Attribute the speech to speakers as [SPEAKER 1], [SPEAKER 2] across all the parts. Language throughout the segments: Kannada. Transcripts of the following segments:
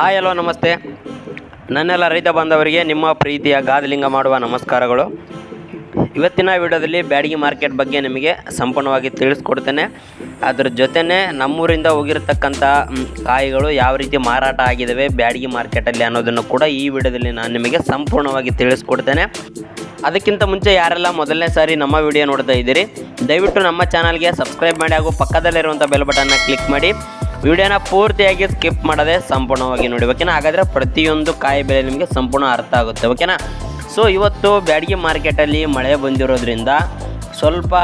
[SPEAKER 1] ಹಾಯ್, ಹಲೋ, ನಮಸ್ತೆ. ನನ್ನೆಲ್ಲ ರೈತ ಬಾಂಧವರಿಗೆ ನಿಮ್ಮ ಪ್ರೀತಿಯ ಗಾದಲಿಂಗ ಮಾಡುವ ನಮಸ್ಕಾರಗಳು. ಇವತ್ತಿನ ವಿಡಿಯೋದಲ್ಲಿ ಬ್ಯಾಡಗಿ ಮಾರ್ಕೆಟ್ ಬಗ್ಗೆ ನಿಮಗೆ ಸಂಪೂರ್ಣವಾಗಿ ತಿಳಿಸ್ಕೊಡ್ತೇನೆ. ಅದ್ರ ಜೊತೆನೇ ನಮ್ಮೂರಿಂದ ಹೋಗಿರತಕ್ಕಂಥ ಕಾಯಿಗಳು ಯಾವ ರೀತಿ ಮಾರಾಟ ಆಗಿದ್ದಾವೆ ಬ್ಯಾಡಗಿ ಮಾರ್ಕೆಟಲ್ಲಿ ಅನ್ನೋದನ್ನು ಕೂಡ ಈ ವಿಡಿಯೋದಲ್ಲಿ ನಾನು ನಿಮಗೆ ಸಂಪೂರ್ಣವಾಗಿ ತಿಳಿಸ್ಕೊಡ್ತೇನೆ. ಅದಕ್ಕಿಂತ ಮುಂಚೆ ಯಾರೆಲ್ಲ ಮೊದಲನೇ ಸಾರಿ ನಮ್ಮ ವಿಡಿಯೋ ನೋಡ್ತಾ ಇದ್ದೀರಿ, ದಯವಿಟ್ಟು ನಮ್ಮ ಚಾನಲ್ಗೆ ಸಬ್ಸ್ಕ್ರೈಬ್ ಮಾಡಿ ಹಾಗೂ ಪಕ್ಕದಲ್ಲಿರುವಂಥ ಬೆಲ್ ಬಟನ್ನ ಕ್ಲಿಕ್ ಮಾಡಿ. ವಿಡಿಯೋನ ಪೂರ್ತಿಯಾಗಿ ಸ್ಕಿಪ್ ಮಾಡದೆ ಸಂಪೂರ್ಣವಾಗಿ ನೋಡಿ, ಓಕೆನಾ? ಹಾಗಾದರೆ ಪ್ರತಿಯೊಂದು ಕಾಯಿ ಬೆಲೆ ನಿಮಗೆ ಸಂಪೂರ್ಣ ಅರ್ಥ ಆಗುತ್ತೆ, ಓಕೆನಾ? ಸೊ ಇವತ್ತು ಬ್ಯಾಡಗಿ ಮಾರ್ಕೆಟಲ್ಲಿ ಮಳೆ ಬಂದಿರೋದ್ರಿಂದ ಸ್ವಲ್ಪ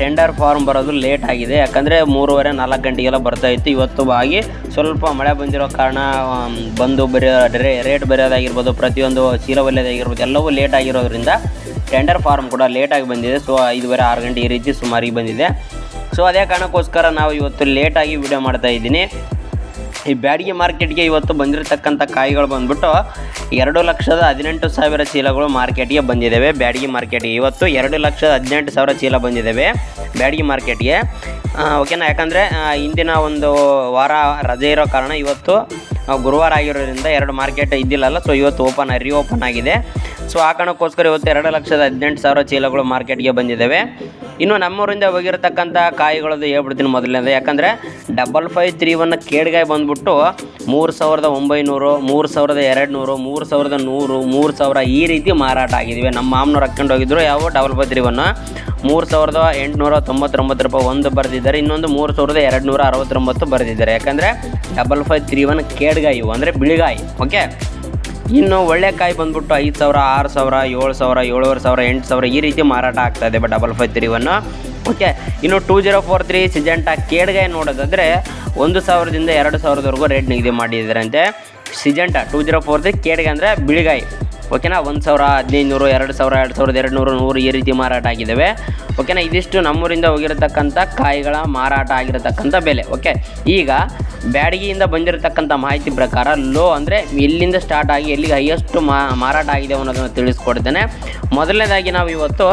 [SPEAKER 1] ಟೆಂಡರ್ ಫಾರ್ಮ್ ಬರೋದು ಲೇಟ್ ಆಗಿದೆ. ಯಾಕಂದರೆ ಮೂರುವರೆ, ನಾಲ್ಕು ಗಂಟೆಗೆಲ್ಲ ಬರ್ತಾ ಇತ್ತು. ಇವತ್ತು ಆಗಿ ಸ್ವಲ್ಪ ಮಳೆ ಬಂದಿರೋ ಕಾರಣ ಬಂದು ಬರೆಯೋ ರೇಟ್ ಬರೆಯೋದಾಗಿರ್ಬೋದು, ಪ್ರತಿಯೊಂದು ಚೀಲ ಒಲೆಯೋದಾಗಿರ್ಬೋದು ಎಲ್ಲವೂ ಲೇಟ್ ಆಗಿರೋದ್ರಿಂದ ಟೆಂಡರ್ ಫಾರ್ಮ್ ಕೂಡ ಲೇಟಾಗಿ ಬಂದಿದೆ. ಸೊ ಐದುವರೆ, ಆರು ಗಂಟೆ ಈ ರೀತಿ ಸುಮಾರಿಗೆ ಬಂದಿದೆ. ಸೊ ಅದೇ ಕಾರಣಕ್ಕೋಸ್ಕರ ನಾವು ಇವತ್ತು ಲೇಟಾಗಿ ವಿಡಿಯೋ ಮಾಡ್ತಾ ಇದ್ದೀನಿ. ಈ ಬ್ಯಾಡಿಗೆ ಮಾರ್ಕೆಟ್ಗೆ ಇವತ್ತು ಬಂದಿರತಕ್ಕಂಥ ಕಾಯಿಗಳು ಬಂದ್ಬಿಟ್ಟು ಎರಡು ಲಕ್ಷದ ಹದಿನೆಂಟು ಸಾವಿರ ಚೀಲಗಳು ಮಾರ್ಕೆಟ್ಗೆ ಬಂದಿದ್ದಾವೆ ಬ್ಯಾಡಿಗೆ ಮಾರ್ಕೆಟ್ಗೆ ಇವತ್ತು ಎರಡು ಲಕ್ಷದ ಹದಿನೆಂಟು ಸಾವಿರ ಚೀಲ ಬಂದಿದ್ದಾವೆ ಬ್ಯಾಡಿಗೆ ಮಾರ್ಕೆಟ್ಗೆ ಓಕೆನಾ ಯಾಕಂದರೆ ಇಂದಿನ ಒಂದು ವಾರ ರಜೆ ಇರೋ ಕಾರಣ ಇವತ್ತು ಗುರುವಾರ ಆಗಿರೋದ್ರಿಂದ ಎರಡು ಮಾರ್ಕೆಟ್ ಇದ್ದಿಲ್ಲಲ್ಲ ಸೊ ಇವತ್ತು ಓಪನ್ ರೀ ಓಪನ್ ಆಗಿದೆ. ಸೊ ಆ ಕಾರಣಕ್ಕೋಸ್ಕರ ಇವತ್ತು ಎರಡು ಲಕ್ಷದ ಹದಿನೆಂಟು ಸಾವಿರ ಚೀಲಗಳು ಮಾರ್ಕೆಟ್ಗೆ ಬಂದಿದ್ದಾವೆ. ಇನ್ನು ನಮ್ಮೂರಿಂದ ಹೋಗಿರತಕ್ಕಂಥ ಕಾಯಿಗಳದ್ದು ಹೇಳ್ಬಿಡ್ತೀನಿ ಮೊದಲನೇದು. ಯಾಕಂದರೆ ಡಬಲ್ ಫೈವ್ ತ್ರೀ ಒನ್ ಕೇಡ್ಗಾಯಿ ಬಂದ್ಬಿಟ್ಟು ಮೂರು ಸಾವಿರದ ಒಂಬೈನೂರು, ಮೂರು ಸಾವಿರದ ಎರಡು ನೂರು ಮೂರು ಸಾವಿರದ ನೂರು, ಮೂರು ಸಾವಿರ ಈ ರೀತಿ ಮಾರಾಟ ಆಗಿದ್ದೀವಿ. ನಮ್ಮ ಮಾಮನವ್ರು ಹಾಕ್ಕೊಂಡು ಹೋಗಿದ್ರು. ಯಾವ ಡಬಲ್ ಫೈವ್ ತ್ರೀ ಒನ್ ಮೂರು ಸಾವಿರದ ಎಂಟುನೂರ ತೊಂಬತ್ತೊಂಬತ್ತು ರೂಪಾಯಿ ಒಂದು ಬರೆದಿದ್ದಾರೆ. ಇನ್ನೊಂದು ಮೂರು ಸಾವಿರದ ಎರಡು ನೂರ ಅರವತ್ತೊಂಬತ್ತು ಬರೆದಿದ್ದಾರೆ. ಯಾಕಂದರೆ ಡಬಲ್ ಫೈವ್ ತ್ರೀ ಒನ್ ಕೇಡ್ಗಾಯಿ ಅಂದರೆ ಬಿಳಿಗಾಯಿ. ಓಕೆ ಇನ್ನು ಒಳ್ಳೆ ಕಾಯಿ ಬಂದ್ಬಿಟ್ಟು ಐದು ಸಾವಿರ, ಆರು ಸಾವಿರ, ಏಳು ಸಾವಿರ, ಏಳುವರೆ ಸಾವಿರ, ಎಂಟು ಸಾವಿರ ಈ ರೀತಿ ಮಾರಾಟ ಆಗ್ತಾ ಇದೆ but double five three one okay ಇನ್ನು two zero four three Syngenta ಕೇಡ್ಗೈ ನೋಡೋದಾದರೆ ಒಂದು ಸಾವಿರದಿಂದ ಎರಡು ಸಾವಿರದವರೆಗೂ ರೇಟ್ ನಿಗದಿ ಮಾಡಿದ್ದಾರಂತೆ Syngenta two zero four three ಕೇಡ್ಗೆ ಅಂದರೆ ಬಿಳಿಗಾಯಿ. ಓಕೆನಾ? ಒಂದು ಸಾವಿರ ಹದಿನೈದು ನೂರು ಎರಡು ಸಾವಿರ, ಎರಡು ಸಾವಿರದ ಎರಡು ನೂರು ನೂರು ಈ ರೀತಿ ಮಾರಾಟ ಆಗಿದ್ದಾವೆ ಓಕೆನಾ? ಇದಿಷ್ಟು ನಮ್ಮೂರಿಂದ ಹೋಗಿರತಕ್ಕಂಥ ಕಾಯಿಗಳ ಮಾರಾಟ ಆಗಿರತಕ್ಕಂಥ ಬೆಲೆ, ಓಕೆ? ಈಗ ಬ್ಯಾಡಗಿಯಿಂದ ಬಂದಿರತಕ್ಕಂಥ ಮಾಹಿತಿ ಪ್ರಕಾರ ಲೋ ಅಂದರೆ ಎಲ್ಲಿಂದ ಸ್ಟಾರ್ಟ್ ಆಗಿ ಎಲ್ಲಿಗೆ ಹೈಯೆಸ್ಟ್ ಮಾರಾಟ ಆಗಿದೆ ಅನ್ನೋದನ್ನು ತಿಳಿಸ್ಕೊಡ್ತೇನೆ. ಮೊದಲನೇದಾಗಿ ನಾವು ಇವತ್ತು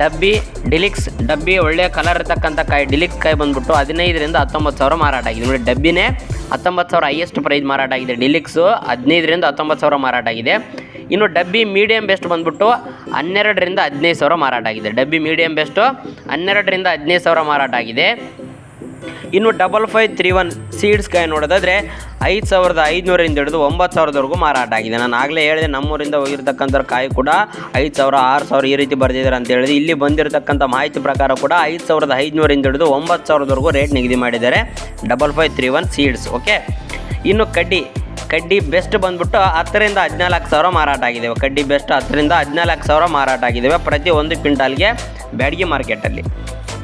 [SPEAKER 1] ಡಬ್ಬಿ ಡಿಲಿಕ್ಸ್, ಡಬ್ಬಿ ಒಳ್ಳೆಯ ಕಲರ್ ಇರತಕ್ಕಂಥ ಕಾಯಿ, ಡಿಲಿಕ್ಸ್ ಕಾಯಿ ಬಂದ್ಬಿಟ್ಟು ಹದಿನೈದರಿಂದ ಹತ್ತೊಂಬತ್ತು ಸಾವಿರ ಮಾರಾಟ ಆಗಿದೆ. ನೋಡಿ, ಡಬ್ಬಿನೇ ಹತ್ತೊಂಬತ್ತು ಸಾವಿರ ಹೈಯೆಸ್ಟ್ ಪ್ರೈಸ್ ಮಾರಾಟ ಆಗಿದೆ. ಡಿಲಿಕ್ಸು ಹದಿನೈದರಿಂದ ಹತ್ತೊಂಬತ್ತು ಸಾವಿರ ಮಾರಾಟ ಆಗಿದೆ. ಇನ್ನು ಡಬ್ಬಿ ಮೀಡಿಯಮ್ ಬೆಸ್ಟ್ ಬಂದ್ಬಿಟ್ಟು ಹನ್ನೆರಡರಿಂದ ಹದಿನೈದು ಸಾವಿರ ಮಾರಾಟ ಆಗಿದೆ. ಡಬ್ಬಿ ಮೀಡಿಯಮ್ ಬೆಸ್ಟು ಹನ್ನೆರಡರಿಂದ ಹದಿನೈದು ಸಾವಿರ ಮಾರಾಟ ಆಗಿದೆ. ಇನ್ನು double five three one seeds ಕಾಯಿ ನೋಡೋದಾದರೆ ಐದು ಸಾವಿರದ ಐದುನೂರಿಂದ ಹಿಡಿದು ಒಂಬತ್ತು ಸಾವಿರದವರೆಗೂ ಮಾರಾಟ ಆಗಿದೆ. ನಾನು ಆಗಲೇ ಹೇಳಿದೆ, ನಮ್ಮೂರಿಂದ ಹೋಗಿರ್ತಕ್ಕಂಥ ಕಾಯಿ ಕೂಡ ಐದು ಸಾವಿರ, ಆರು ಸಾವಿರ ಈ ರೀತಿ ಬರೆದಿದ್ದಾರೆ ಅಂತ ಹೇಳಿದೆ. ಇಲ್ಲಿ ಬಂದಿರತಕ್ಕಂಥ ಮಾಹಿತಿ ಪ್ರಕಾರ ಕೂಡ ಐದು ಸಾವಿರದ ಐದುನೂರಿಂದ ಹಿಡಿದು ಒಂಬತ್ತು ಸಾವಿರದವರೆಗೂ ರೇಟ್ ನಿಗದಿ ಮಾಡಿದ್ದಾರೆ double five three one seeds okay ಇನ್ನು ಕಡ್ಡಿ ಕಡ್ಡಿ ಬೆಸ್ಟ್ ಬಂದ್ಬಿಟ್ಟು ಹತ್ತರಿಂದ ಹದಿನಾಲ್ಕು ಸಾವಿರ ಮಾರಾಟ ಆಗಿದ್ದಾವೆ ಕಡ್ಡಿ ಬೆಸ್ಟ್ ಹತ್ತರಿಂದ ಹದಿನಾಲ್ಕು ಸಾವಿರ ಮಾರಾಟ ಆಗಿದ್ದಾವೆ ಪ್ರತಿ ಒಂದು ಕ್ವಿಂಟಾಲ್ಗೆ ಬ್ಯಾಡಗಿ ಮಾರ್ಕೆಟಲ್ಲಿ.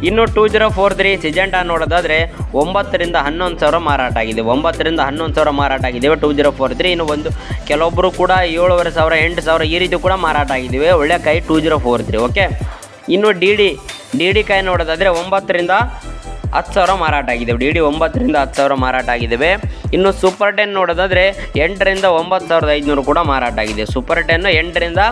[SPEAKER 1] ಇನ್ನು two zero four three Syngenta ನೋಡೋದಾದರೆ ಒಂಬತ್ತರಿಂದ ಹನ್ನೊಂದು ಸಾವಿರ ಮಾರಾಟ ಆಗಿದೆ ಒಂಬತ್ತರಿಂದ ಹನ್ನೊಂದು ಸಾವಿರ ಮಾರಾಟ ಆಗಿದ್ದೇವೆ ಟೂ ಜೀರೋ ಫೋರ್ ತ್ರೀ. ಇನ್ನು ಒಂದು ಕೆಲವೊಬ್ಬರು ಕೂಡ ಏಳುವರೆ ಸಾವಿರ, ಎಂಟು ಸಾವಿರ ಈ ರೀತಿ ಕೂಡ ಮಾರಾಟ ಆಗಿದ್ದೇವೆ ಒಳ್ಳೆ ಕಾಯಿ two zero four three, okay? ಇನ್ನು ಡಿ ಡಿ ಡಿ ಡಿ ಕಾಯಿ ನೋಡೋದಾದರೆ ಒಂಬತ್ತರಿಂದ ಹತ್ತು ಸಾವಿರ ಮಾರಾಟ ಆಗಿದ್ದಾವೆ ಡಿ ಡಿ ಒಂಬತ್ತರಿಂದ ಹತ್ತು ಸಾವಿರ ಮಾರಾಟ ಆಗಿದ್ದಾವೆ ಇನ್ನು ಸೂಪರ್ ಟೆನ್ ನೋಡೋದಾದರೆ ಎಂಟರಿಂದ ಒಂಬತ್ತು ಸಾವಿರದ ಐದುನೂರು ಕೂಡ ಮಾರಾಟ ಆಗಿದೆ. ಸೂಪರ್ ಟೆನ್ ಎಂಟರಿಂದ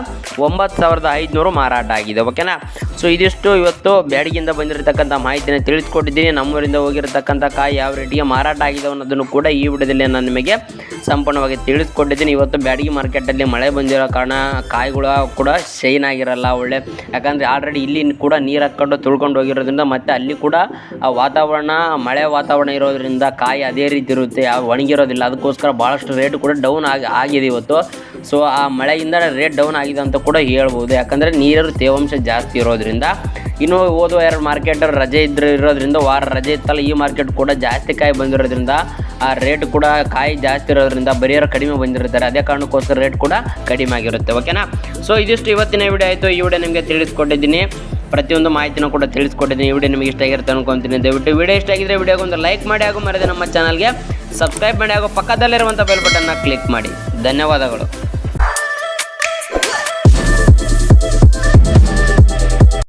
[SPEAKER 1] ಒಂಬತ್ತು ಸಾವಿರದ ಐದುನೂರು ಮಾರಾಟ ಆಗಿದೆ. ಓಕೆನಾ ಸೊ ಇದಿಷ್ಟು ಇವತ್ತು ಬ್ಯಾಡಿಗಿಂದ ಬಂದಿರತಕ್ಕಂಥ ಮಾಹಿತಿನ ತಿಳಿಸ್ಕೊಟ್ಟಿದ್ದೀನಿ. ನಮ್ಮೂರಿಂದ ಹೋಗಿರತಕ್ಕಂಥ ಕಾಯಿ ಯಾವ ರೇಟಿಗೆ ಮಾರಾಟ ಆಗಿದೆ ಅನ್ನೋದನ್ನು ಕೂಡ ಈ ವಿಡಿಯೋದಲ್ಲಿ ನಾನು ನಿಮಗೆ ಸಂಪೂರ್ಣವಾಗಿ ತಿಳಿಸ್ಕೊಟ್ಟಿದ್ದೀನಿ. ಇವತ್ತು ಬ್ಯಾಡಗಿ ಮಾರ್ಕೆಟಲ್ಲಿ ಮಳೆ ಬಂದಿರೋ ಕಾರಣ ಕಾಯಿಗಳು ಕೂಡ ಶೈನ್ ಆಗಿರಲ್ಲ, ಒಳ್ಳೆ. ಯಾಕಂದರೆ ಆಲ್ರೆಡಿ ಇಲ್ಲಿ ಕೂಡ ನೀರು ಹಾಕ್ಕೊಂಡು ತುಳ್ಕೊಂಡು ಹೋಗಿರೋದ್ರಿಂದ ಮತ್ತು ಅಲ್ಲಿ ಕೂಡ ಆ ವಾತಾವರಣ, ಮಳೆ ವಾತಾವರಣ ಇರೋದ್ರಿಂದ ಕಾಯಿ ಅದೇ ರೀತಿ ಇರುತ್ತೆ ಒಣಗಿರೋದಿಲ್ಲ. ಅದಕ್ಕೋಸ್ಕರ ಭಾಳಷ್ಟು ರೇಟ್ ಕೂಡ ಡೌನ್ ಆಗಿ, ಆಗಿದೆ ಇವತ್ತು. ಸೊ ಆ ಮಳೆಯಿಂದ ರೇಟ್ ಡೌನ್ ಆಗಿದೆ ಅಂತ ಕೂಡ ಹೇಳ್ಬೋದು. ಯಾಕಂದರೆ ನೀರು ತೇವಾಂಶ ಜಾಸ್ತಿ ಇರೋದ್ರಿಂದ. ಇನ್ನು ಓದುವ ಎರಡು ಮಾರ್ಕೆಟ್ ರಜೆ ಇದ್ರೆ ಇರೋದ್ರಿಂದ, ವಾರ ರಜೆ ಇತ್ತಲ್ಲ, ಈ ಮಾರ್ಕೆಟ್ ಕೂಡ ಜಾಸ್ತಿ ಕಾಯಿ ಬಂದಿರೋದ್ರಿಂದ, ಆ ರೇಟ್ ಕೂಡ ಕಾಯಿ ಜಾಸ್ತಿ ಇರೋದ್ರಿಂದ ಬರೆಯೋರು ಕಡಿಮೆ ಬಂದಿರ್ತಾರೆ. ಅದೇ ಕಾರಣಕ್ಕೋಸ್ಕರ ರೇಟ್ ಕೂಡ ಕಡಿಮೆ ಆಗಿರುತ್ತೆ. ಓಕೆನಾ ಸೊ ಇದಿಷ್ಟು ಇವತ್ತಿನ ವಿಡಿಯೋ ಆಯಿತು. ಈ ವಿಡಿಯೋ ನಿಮಗೆ ತಿಳಿಸ್ಕೊಟ್ಟಿದ್ದೀನಿ. ಪ್ರತಿಯೊಂದು ಮಾಹಿತಿನೂ ಕೂಡ ತಿಳಿಸ್ಕೊಟ್ಟಿದ್ದೀನಿ. ಈ ವಿಡಿಯೋ ನಿಮಗೆ ಇಷ್ಟ ಆಗಿರುತ್ತೆ ಅನ್ಕೊಂತೀನಿ. ದಯವಿಟ್ಟು ವಿಡಿಯೋ ಇಷ್ಟ ಆಗಿದ್ರೆ ವಿಡಿಯೋಗೆ ಒಂದು ಲೈಕ್ ಮಾಡಿ ಹಾಗೂ ಮರೆದೆ ನಮ್ಮ ಚಾನಲ್ಗೆ ಸಬ್ಸ್ಕ್ರೈಬ್ ಮಾಡಿ ಹಾಗೂ ಪಕ್ಕದಲ್ಲಿರುವಂಥ ಬೆಲ್ ಬಟನ್ನ ಕ್ಲಿಕ್ ಮಾಡಿ. ಧನ್ಯವಾದಗಳು.